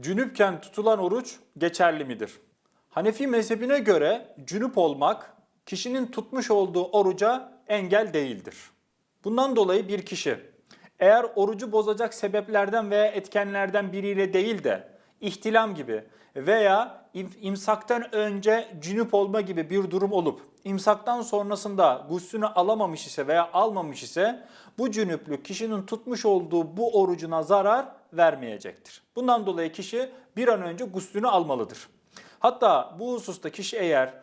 Cünüpken tutulan oruç geçerli midir? Hanefi mezhebine göre cünüp olmak kişinin tutmuş olduğu oruca engel değildir. Bundan dolayı bir kişi eğer orucu bozacak sebeplerden veya etkenlerden biriyle değil de ihtilam gibi veya im- imsaktan önce cünüp olma gibi bir durum olup imsaktan sonrasında guslünü alamamış ise veya almamış ise bu cünüplük kişinin tutmuş olduğu bu orucuna zarar vermeyecektir. Bundan dolayı kişi bir an önce guslünü almalıdır. Hatta bu hususta kişi eğer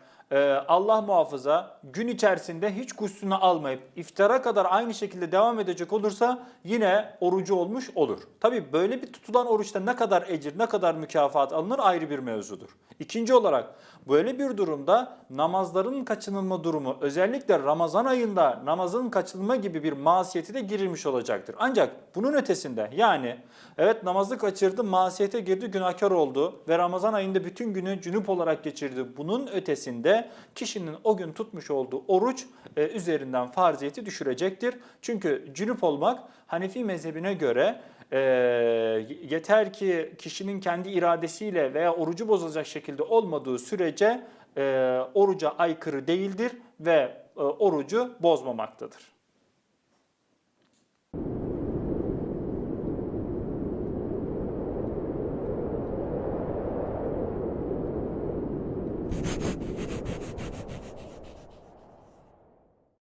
Allah muhafaza gün içerisinde hiç guslünü almayıp iftara kadar aynı şekilde devam edecek olursa yine orucu olmuş olur. Tabi böyle bir tutulan oruçta ne kadar ecir, ne kadar mükafat alınır ayrı bir mevzudur. İkinci olarak böyle bir durumda namazların kaçınılma durumu özellikle Ramazan ayında namazın kaçınılma gibi bir masiyeti de girilmiş olacaktır. Ancak bunun ötesinde yani evet namazı kaçırdı, masiyete girdi, günahkar oldu ve Ramazan ayında bütün günü cünüp olarak geçirdi. Bunun ötesinde kişinin o gün tutmuş olduğu oruç e, üzerinden farziyeti düşürecektir. Çünkü cünüp olmak Hanefi mezhebine göre e, yeter ki kişinin kendi iradesiyle veya orucu bozacak şekilde olmadığı sürece e, oruca aykırı değildir ve e, orucu bozmamaktadır.